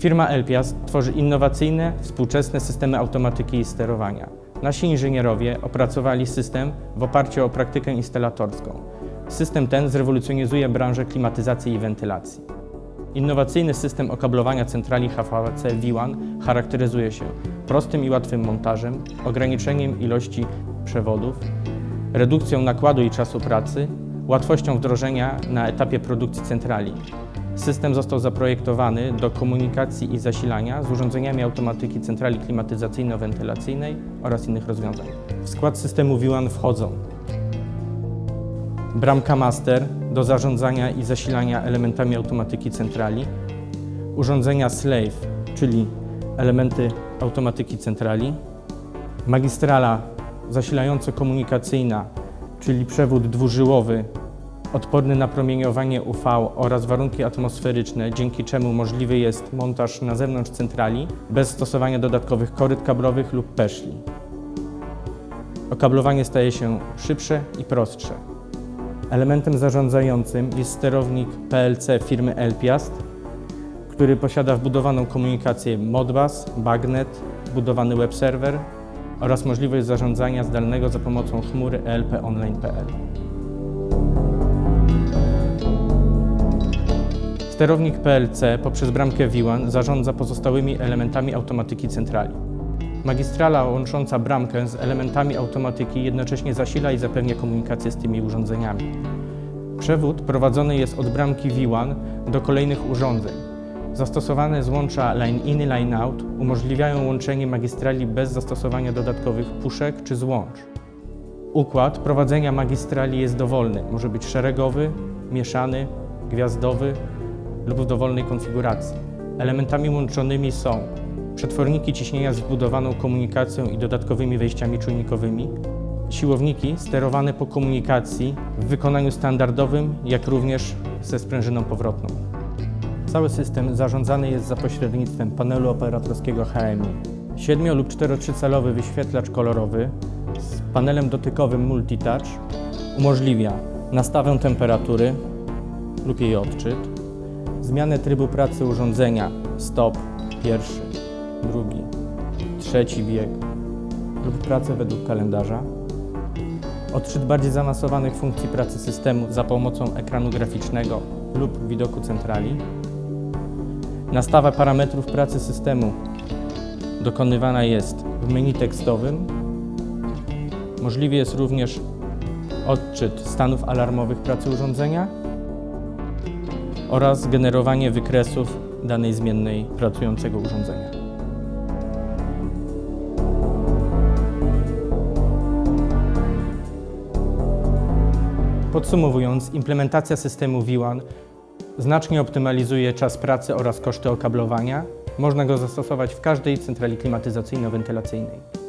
Firma Elpias tworzy innowacyjne, współczesne systemy automatyki i sterowania. Nasi inżynierowie opracowali system w oparciu o praktykę instalatorską. System ten zrewolucjonizuje branżę klimatyzacji i wentylacji. Innowacyjny system okablowania centrali HVAC V1 charakteryzuje się prostym i łatwym montażem, ograniczeniem ilości przewodów, redukcją nakładu i czasu pracy, łatwością wdrożenia na etapie produkcji centrali. System został zaprojektowany do komunikacji i zasilania z urządzeniami automatyki centrali klimatyzacyjno-wentylacyjnej oraz innych rozwiązań. W skład systemu V1 wchodzą. Bramka master do zarządzania i zasilania elementami automatyki centrali, urządzenia slave, czyli elementy automatyki centrali, magistrala zasilająco-komunikacyjna, czyli przewód dwużyłowy odporny na promieniowanie UV oraz warunki atmosferyczne, dzięki czemu możliwy jest montaż na zewnątrz centrali bez stosowania dodatkowych koryt kablowych lub peszli. Okablowanie staje się szybsze i prostsze. Elementem zarządzającym jest sterownik PLC firmy Elpiast, który posiada wbudowaną komunikację Modbus, Bagnet, wbudowany web serwer oraz możliwość zarządzania zdalnego za pomocą chmury E elponline.pl. Sterownik PLC poprzez bramkę V1 zarządza pozostałymi elementami automatyki centrali. Magistrala łącząca bramkę z elementami automatyki jednocześnie zasila i zapewnia komunikację z tymi urządzeniami. Przewód prowadzony jest od bramki V1 do kolejnych urządzeń. Zastosowane złącza line-in i line-out umożliwiają łączenie magistrali bez zastosowania dodatkowych puszek czy złącz. Układ prowadzenia magistrali jest dowolny, może być szeregowy, mieszany, gwiazdowy lub w dowolnej konfiguracji. Elementami łączonymi są przetworniki ciśnienia z wbudowaną komunikacją i dodatkowymi wejściami czujnikowymi, siłowniki sterowane po komunikacji w wykonaniu standardowym, jak również ze sprężyną powrotną. Cały system zarządzany jest za pośrednictwem panelu operatorskiego HMI. 7 lub 4-calowy wyświetlacz kolorowy z panelem dotykowym Multitouch umożliwia nastawę temperatury lub jej odczyt, zmianę trybu pracy urządzenia. Stop, pierwszy, drugi, trzeci bieg. Lub pracę według kalendarza, odczyt bardziej zaawansowanych funkcji pracy systemu za pomocą ekranu graficznego lub widoku centrali, nastawa parametrów pracy systemu. Dokonywana jest w menu tekstowym, możliwy jest również odczyt stanów alarmowych pracy urządzenia, oraz generowanie wykresów danej zmiennej pracującego urządzenia. Podsumowując, implementacja systemu V1 znacznie optymalizuje czas pracy oraz koszty okablowania. Można go zastosować w każdej centrali klimatyzacyjno-wentylacyjnej.